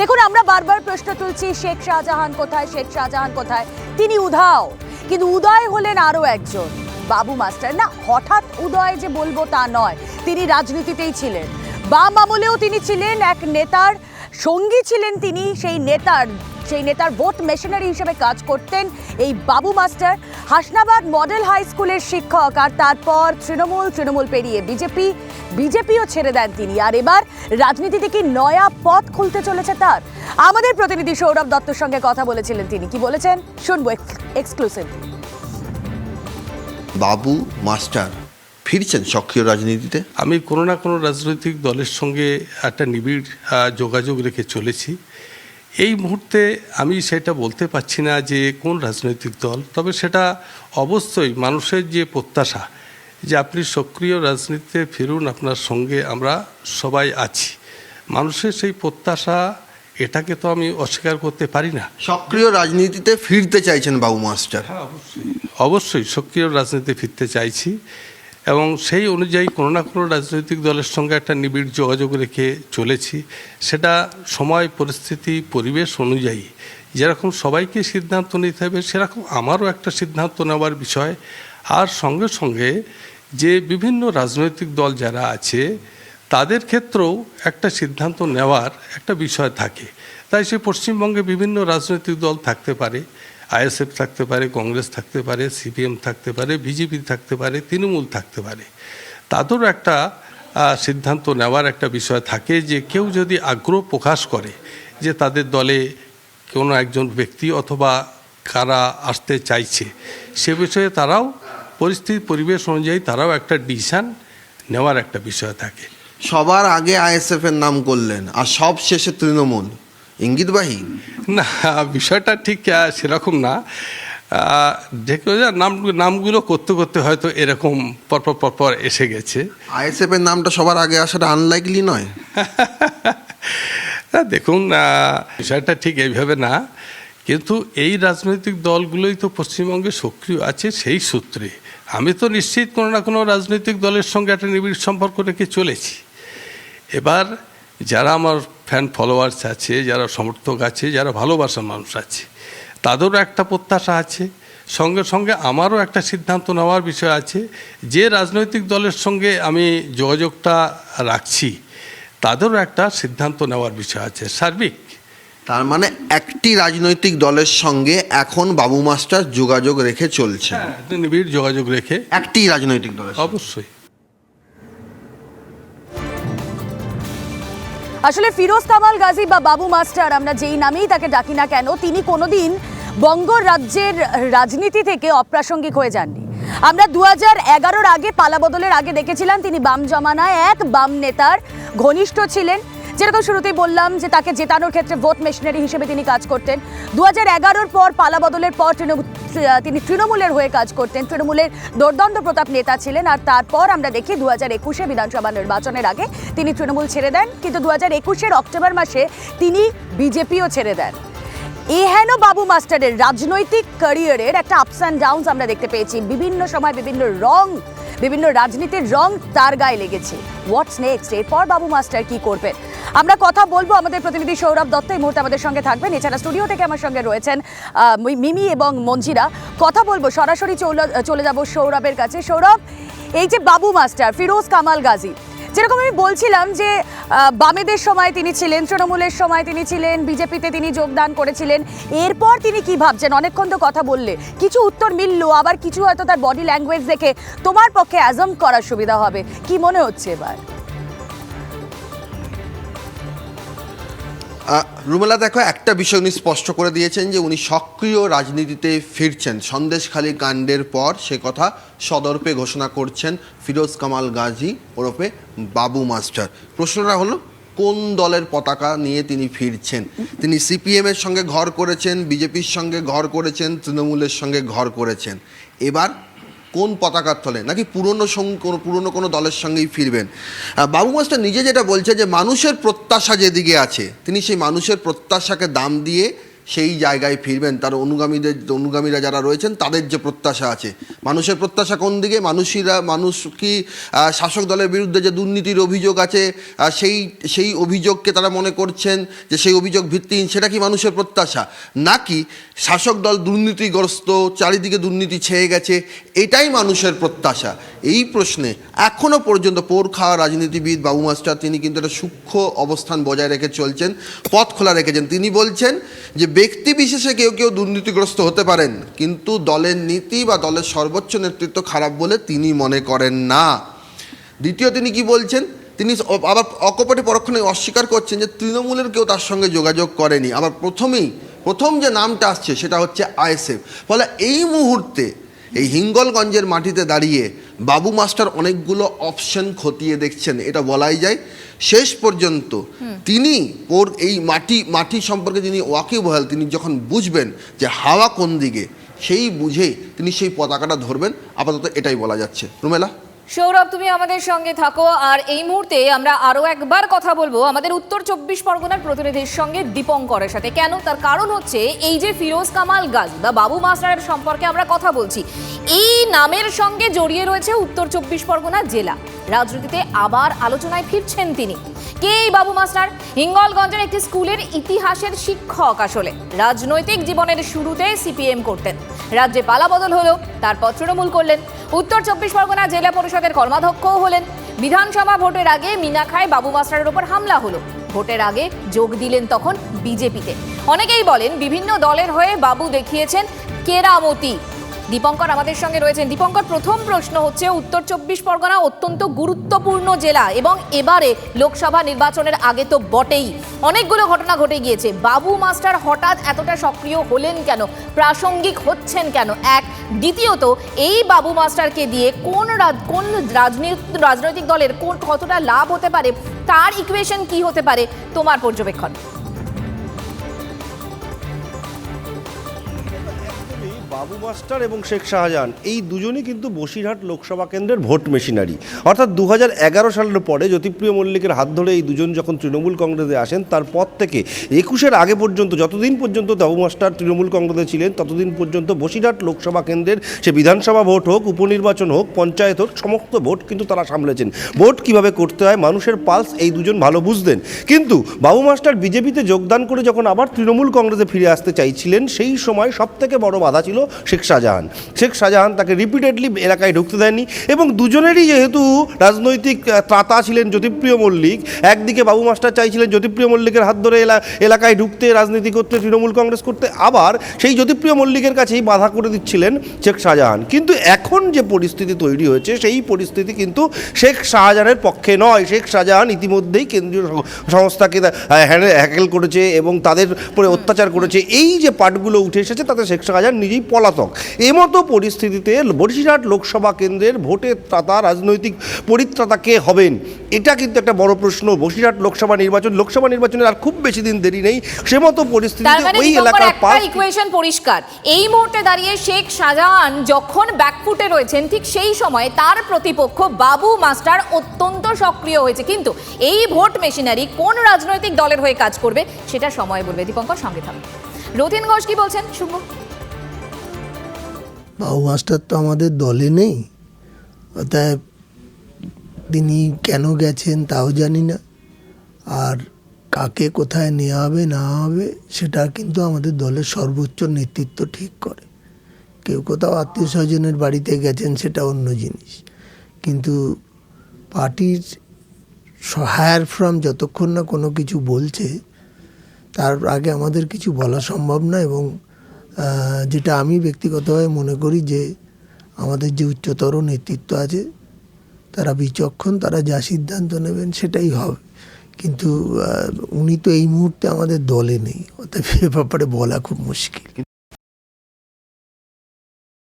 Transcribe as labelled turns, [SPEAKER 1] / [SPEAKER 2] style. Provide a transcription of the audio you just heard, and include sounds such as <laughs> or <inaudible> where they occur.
[SPEAKER 1] দেখুন, আমরা বারবার প্রশ্ন তুলছি, শেখ শাহজাহান কোথায়, শেখ শাহজাহান কোথায়? তিনি উধাও, কিন্তু উদয় হলেন আরও একজন। বাবু মাস্টার, না, হঠাৎ উদয় যে বলব তা নয়, তিনি রাজনীতিতেই ছিলেন। বাম আমলেও তিনি ছিলেন, এক নেতার সঙ্গী ছিলেন তিনি, সেই নেতার সেই নেতার ভোট মেশিনারি হিসেবে কাজ করতেন এই বাবু মাস্টার হাসনাবাদ মডেল হাই স্কুলের শিক্ষক। আর তারপর তৃণমূল তৃণমূল পেরিয়ে বিজেপি বিজেপিও ছেড়ে দেন তিনি। আর এবার রাজনীতিতে কি নয়া পথ খুলতে চলেছে তার। আমাদের প্রতিনিধি সৌরভ দত্তর সঙ্গে কথা বলেছিলেন তিনি। কি বলেছেন? শুনব এক্সক্লুসিভ
[SPEAKER 2] বাবু মাস্টার ফিরছেন সক্রিয় রাজনীতিতে?
[SPEAKER 3] আমি কোনো না কোনো রাজনৈতিক দলের সঙ্গে একটা নিবিড় যোগাযোগ রেখে চলেছি। এই মুহূর্তে আমি সেটা বলতে পারছি না যে কোন রাজনৈতিক দল তবে সেটা অবশ্যই মানুষের যে প্রত্যাশা যে আপনি সক্রিয় রাজনীতিতে ফিরুন আপনার সঙ্গে আমরা সবাই আছি। মানুষের সেই প্রত্যাশা এটাকে তো আমি অস্বীকার করতে পারি না।
[SPEAKER 2] সক্রিয় রাজনীতিতে ফিরতে চাইছেন বাবু মাস্টার।
[SPEAKER 3] হ্যাঁ অবশ্যই। অবশ্যই সক্রিয় রাজনীতি ফিরতে চাইছি। এবং সেই অনুযায়ী কোনো না কোনো রাজনৈতিক দলের সঙ্গে একটা নিবিড় যোগাযোগ রেখে চলেছি। সেটা সময়, পরিস্থিতি, পরিবেশ অনুযায়ী। যেরকম সবাইকে সিদ্ধান্ত নিতে হবে, সেরকম আমারও একটা সিদ্ধান্ত নেওয়ার বিষয়। আর সঙ্গে সঙ্গে যে বিভিন্ন রাজনৈতিক দল যারা আছে, তাদের ক্ষেত্রেও একটা সিদ্ধান্ত নেওয়ার একটা বিষয় থাকে। তাই সে পশ্চিমবঙ্গে বিভিন্ন রাজনৈতিক দল থাকতে পারে। আইএসএফ থাকতে পারে, কংগ্রেস থাকতে পারে, সিপিএম থাকতে পারে, বিজেপি থাকতে পারে, তৃণমূল থাকতে পারে। তাদেরও একটা সিদ্ধান্ত নেওয়ার একটা বিষয় থাকে যে কেউ যদি আগ্রহ প্রকাশ করে যে তাদের দলে কোনো একজন ব্যক্তি অথবা কারা আসতে চাইছে, সে বিষয়ে তারাও পরিস্থিতি, পরিবেশ অনুযায়ী তারাও একটা ডিসিশান নেওয়ার একটা বিষয় থাকে।
[SPEAKER 2] সবার আগে আইএসএফ এর নাম করলেন, আর সব শেষে তৃণমূল। ইঙ্গিতবাহী
[SPEAKER 3] না বিষয়টা ঠিক সেরকম না। নাম নামগুলো করতে করতে হয়তো এরকম পরপর পরপর এসে গেছে।
[SPEAKER 2] আইএসএফ এর নামটা সবার আগে আসাটা আনলাইকলি নয়? <laughs>
[SPEAKER 3] দেখুন বিষয়টা ঠিক এইভাবে না। কিন্তু এই রাজনৈতিক দলগুলোই তো পশ্চিমবঙ্গে সক্রিয় আছে সেই সূত্রে। আমি তো নিশ্চিত কোনো না কোনো রাজনৈতিক দলের সঙ্গে একটা নিবিড় সম্পর্ক রেখে চলেছি। এবার যারা আমার ফ্যান ফলোয়ার্স আছে যারা সমর্থক আছে যারা ভালোবাসার মানুষ আছে তাদেরও একটা প্রত্যাশা আছে। সঙ্গে সঙ্গে আমারও একটা সিদ্ধান্ত নেওয়ার বিষয় আছে। যে রাজনৈতিক দলের সঙ্গে আমি যোগাযোগটা রাখছি তাদেরও একটা সিদ্ধান্ত নেওয়ার বিষয় আছে। সার্বিক।
[SPEAKER 2] তার মানে একটি রাজনৈতিক দলের সঙ্গে এখন বাবু মাস্টার যোগাযোগ রেখে চলছে
[SPEAKER 3] হ্যাঁ, নিবিড় যোগাযোগ রেখে।
[SPEAKER 2] একটি রাজনৈতিক দলের
[SPEAKER 3] অবশ্যই।
[SPEAKER 1] আসলে ফিরোজ কামাল, গাজী বা বাবু মাস্টার, আমরা যেই নামেই তাকে ডাকি না কেন, তিনি কোনোদিন বঙ্গ রাজ্যের রাজনীতি থেকে অপ্রাসঙ্গিক হয়ে যাননি। আমরা দু হাজার এগারোর আগে পালাবদলের আগে দেখেছিলাম তিনি বাম জমানায় এক বাম নেতার ঘনিষ্ঠ ছিলেন। যেরকম শুরুতেই বললাম যে তাকে জেতানোর ক্ষেত্রে ভোট মেশিনারি হিসেবে তিনি কাজ করতেন। দু হাজার এগারোর পর পালাবদলের পর তৃণমূল, তিনি তৃণমূলের হয়ে কাজ করতেন। তৃণমূলের দোর্দণ্ড প্রতাপ নেতা ছিলেন আর তারপর আমরা দেখি দু হাজার একুশে বিধানসভা নির্বাচনের আগে তিনি তৃণমূল ছেড়ে দেন, কিন্তু দু হাজার একুশের অক্টোবর মাসে তিনি বিজেপিও ছেড়ে দেন। এহেন বাবু মাস্টারের রাজনৈতিক ক্যারিয়ারের একটা আপস অ্যান্ড ডাউনস আমরা দেখতে পেয়েছি। বিভিন্ন সময় বিভিন্ন রং বিভিন্ন রাজনীতির রং তার গায়ে লেগেছে। হোয়াটস নেক্সট এরপর বাবু মাস্টার কি করবেন? আমরা কথা বলব আমাদের প্রতিনিধি সৌরভ দত্ত এই মুহূর্তে আমাদের সঙ্গে থাকবেন। এছাড়া স্টুডিও থেকে আমার সঙ্গে রয়েছেন মিমি এবং মঞ্জিরা। কথা বলব, সরাসরি চলে- যাব সৌরভের কাছে। সৌরভ, এই যে বাবু মাস্টার, ফিরোজ কামাল গাজী, যেরকম আমি বলছিলাম যে বামেদের সময় তিনি ছিলেন, তৃণমূলের সময় তিনি ছিলেন, বিজেপিতে তিনি যোগদান করেছিলেন। এরপর তিনি কি ভাবছেন? অনেকক্ষণ তো কথা বললে। কিছু উত্তর মিললো, আবার কিছু হয়তো তার বডি ল্যাঙ্গুয়েজ দেখে তোমার পক্ষে অ্যাজম করার সুবিধা হবে। কি মনে হচ্ছে এবার?
[SPEAKER 2] রুমেলা দেখো, একটা বিষয় উনি স্পষ্ট করে দিয়েছেন যে উনি সক্রিয় রাজনীতিতে ফিরছেন। সন্দেশখালী কাণ্ডের পর সে কথা সদর্পে ঘোষণা করছেন ফিরোজ কামাল গাজী ওরফে বাবু মাস্টার। প্রশ্নটা হলো, কোন দলের পতাকা নিয়ে তিনি ফিরছেন? তিনি সিপিএম এর সঙ্গে ঘর করেছেন, বিজেপির সঙ্গে ঘর করেছেন, তৃণমূলের সঙ্গে ঘর করেছেন। এবার কোন পতাকার তলে? নাকি পুরনো পুরনো কোনো দলের সঙ্গেই ফিরবেন? বাবু মাস্টার নিজে যেটা বলছে যে মানুষের প্রত্যাশা যেদিকে আছে, তিনি সেই মানুষের প্রত্যাশাকে দাম দিয়ে সেই জায়গায় ফিরবেন, তার অনুগামীদের, অনুগামীরা যারা রয়েছেন, তাদের যে প্রত্যাশা আছে। মানুষের প্রত্যাশা কোন দিকে? মানুষীরা, মানুষ কি শাসক দলের বিরুদ্ধে যে দুর্নীতির অভিযোগ আছে সেই সেই অভিযোগকে তারা মনে করছেন যে সেই অভিযোগ ভিত্তিহীন, সেটা কি মানুষের প্রত্যাশা? নাকি শাসক দল দুর্নীতিগ্রস্ত, চারিদিকে দুর্নীতি ছেয়ে গেছে, এটাই মানুষের প্রত্যাশা? এই প্রশ্নে এখনও পর্যন্ত পোর খাওয়া রাজনীতিবিদ বাবু মাস্টার তিনি কিন্তু একটা সূক্ষ্ম অবস্থান বজায় রেখে চলছেন, পথ খোলা রেখেছেন। তিনি বলছেন যে ব্যক্তি বিশেষে কেউ কেউ দুর্নীতিগ্রস্ত হতে পারেন, কিন্তু দলের নীতি বা দলের সর্বোচ্চ নেতৃত্ব খারাপ বলে তিনি মনে করেন না। দ্বিতীয়, তিনি কি বলছেন? তিনি আবার অকপটে পরক্ষণে অস্বীকার করছেন যে তৃণমূলের কেউ তার সঙ্গে যোগাযোগ করেনি। আবার প্রথমেই, প্রথম যে নামটা আসছে সেটা হচ্ছে আইএসএফ। ফলে এই মুহূর্তে এই হিঙ্গলগঞ্জের মাটিতে দাঁড়িয়ে বাবু মাস্টার অনেকগুলো অপশন খতিয়ে দেখছেন এটা বলাই যায়। শেষ পর্যন্ত তিনি ওর এই মাটি মাটি সম্পর্কে যিনি ওয়াকিবহাল তিনি যখন বুঝবেন যে হাওয়া কোন দিকে সেই বুঝে তিনি সেই পতাকাটা ধরবেন। আপাতত এটাই বলা যাচ্ছে। রুমেলা?
[SPEAKER 4] সৌরভ, তুমি আমাদের সঙ্গে থাকো। আর এই মুহূর্তে আমরা আরও একবার কথা বলব আমাদের উত্তর চব্বিশ পরগনার প্রতিনিধির সঙ্গে দীপঙ্করের সাথে। কেন? তার কারণ হচ্ছে এই যে ফিরোজ কামাল গাজী বা বাবু মাস্টারের সম্পর্কে আমরা কথা বলছি, এই নামের সঙ্গে জড়িয়ে রয়েছে উত্তর চব্বিশ পরগনা জেলা। রাজনীতিতে আবার আলোচনায় ফিরছেন তিনি। কে এই বাবু মাস্টার হিঙ্গলগঞ্জের একটি স্কুলের ইতিহাসের শিক্ষক আসলে। রাজনৈতিক জীবনের শুরুতে সিপিএম করতেন। রাজ্যে পালাবদল হলো, তারপর তৃণমূল করলেন। উত্তর চব্বিশ পরগনা জেলা পরিষদের কর্মাধ্যক্ষও হলেন। বিধানসভা ভোটের আগে মিনাখায় বাবু মাস্টারের ওপর হামলা হলো। ভোটের আগে যোগ দিলেন তখন বিজেপিতে। অনেকেই বলেন, বিভিন্ন দলের হয়ে বাবু দেখিয়েছেন কেরামতি। দীপঙ্কর আমাদের সঙ্গে রয়েছেন। দীপঙ্কর, প্রথম প্রশ্ন হচ্ছে উত্তর চব্বিশ পরগনা অত্যন্ত গুরুত্বপূর্ণ জেলা এবং এবারে লোকসভা নির্বাচনের আগে তো বটেই। অনেকগুলো ঘটনা ঘটে গিয়েছে। বাবু মাস্টার হঠাৎ এতটা সক্রিয় হলেন কেন? প্রাসঙ্গিক হচ্ছেন কেন? এক, দ্বিতীয়ত, এই বাবু মাস্টারকে দিয়ে কোন কোন রাজনীতি, রাজনৈতিক দলের কোন কতটা লাভ হতে পারে? তার ইকুয়েশন কি হতে পারে? তোমার পর্যবেক্ষণ।
[SPEAKER 5] বাবু মাস্টার এবং শেখ শাহজাহান, এই দুজনই কিন্তু বসিরহাট লোকসভা কেন্দ্রের ভোট মেশিনারি। অর্থাৎ দু হাজার এগারো সালের পরে জ্যোতিপ্রিয় মল্লিকের হাত ধরে এই দুজন যখন তৃণমূল কংগ্রেসে আসেন তারপর থেকে একুশের আগে পর্যন্ত, যতদিন পর্যন্ত বাবু মাস্টার তৃণমূল কংগ্রেসে ছিলেন, ততদিন পর্যন্ত বসিরহাট লোকসভা কেন্দ্রের সে বিধানসভা ভোট হোক, উপনির্বাচন হোক, পঞ্চায়েত হোক, সমস্ত ভোট কিন্তু তারা সামলেছেন। ভোট কীভাবে করতে হয়, মানুষের পালস এই দুজন ভালো বুঝতেন। কিন্তু বাবু মাস্টার বিজেপিতে যোগদান করে যখন আবার তৃণমূল কংগ্রেসে ফিরে আসতে চাইছিলেন, সেই সময় সব থেকে বড় বাধা ছিল শেখ শাহজাহান। শেখ শাহজাহান তাকে রিপিটেডলি এলাকায় ঢুকতে দেয়নি এবং দুজনেরই যেহেতু রাজনৈতিক ত্রাতা ছিলেন জ্যোতিপ্রিয় মল্লিক, একদিকে বাবু মাস্টার চাইছিলেন জ্যোতিপ্রিয় মল্লিকের হাত ধরে এলা- এলাকায় ঢুকতে, রাজনীতি করতে, তৃণমূল কংগ্রেস করতে, আবার সেই জ্যোতিপ্রিয় মল্লিকের কাছেই বাধা করে দিচ্ছিলেন শেখ শাহজাহান। কিন্তু এখন যে পরিস্থিতি তৈরি হয়েছে, সেই পরিস্থিতি কিন্তু শেখ শাহজাহানের পক্ষে নয়। শেখ শাহজাহান ইতিমধ্যেই কেন্দ্রীয় সংস্থাকে হ্যাঁ- হ্যাকেল করেছে এবং তাদের উপরে অত্যাচার করেছে। এই যে পাঠগুলো উঠে এসেছে, তাতে শেখ শাহজাহান নিজেই পলাতক। এমতো পরিস্থিতিতে বরিশাট লোকসভা কেন্দ্রের ভোটের ত্রাতা রাজনৈতিক পরিত্রাতা কে হবেন? এটা কিন্তু একটা বড় প্রশ্ন। বসিরহাট লোকসভা নির্বাচন লোকসভা নির্বাচনের আর খুব বেশি দিন দেরি নেই। সে মতো
[SPEAKER 4] তার
[SPEAKER 5] পরিস্থিতিতে
[SPEAKER 4] মানে
[SPEAKER 5] ওই এলাকার পাস
[SPEAKER 4] ইকুয়েশন পরিষ্কার। এই মুহূর্তে দাঁড়িয়ে শেখ শাহজাহান যখন ব্যাকফুটে রয়েছেন ঠিক সেই সময় তার প্রতিপক্ষ বাবু মাস্টার অত্যন্ত সক্রিয় হয়েছে। কিন্তু এই ভোট মেশিনারি কোন রাজনৈতিক দলের হয়ে কাজ করবে সেটা সময় বলবে। দীপঙ্কর সঙ্গে থাকুন। রথিন ঘোষ কি বলছেন? শুনব।
[SPEAKER 6] বাবু মাস্টার তো আমাদের দলে নেই। অতএব তিনি কেন গেছেন তাও জানি না। আর কাকে কোথায় নেওয়া হবে, না হবে, সেটা কিন্তু আমাদের দলের সর্বোচ্চ নেতৃত্ব ঠিক করে। কেউ কোথাও আত্মীয় স্বজনের বাড়িতে গেছেন, সেটা অন্য জিনিস। কিন্তু পার্টির হায়ার ফ্রম যতক্ষণ না কোনো কিছু বলছে, তার আগে আমাদের কিছু বলা সম্ভব না এবং যেটা আমি ব্যক্তিগতভাবে মনে করি যে আমাদের যে উচ্চতর নেতৃত্ব আছে, তারা বিচক্ষণ, তারা যা সিদ্ধান্ত নেবেন সেটাই হবে। কিন্তু উনি তো এই মুহূর্তে আমাদের দলে নেই, অতএব এ ব্যাপারে বলা খুব মুশকিল।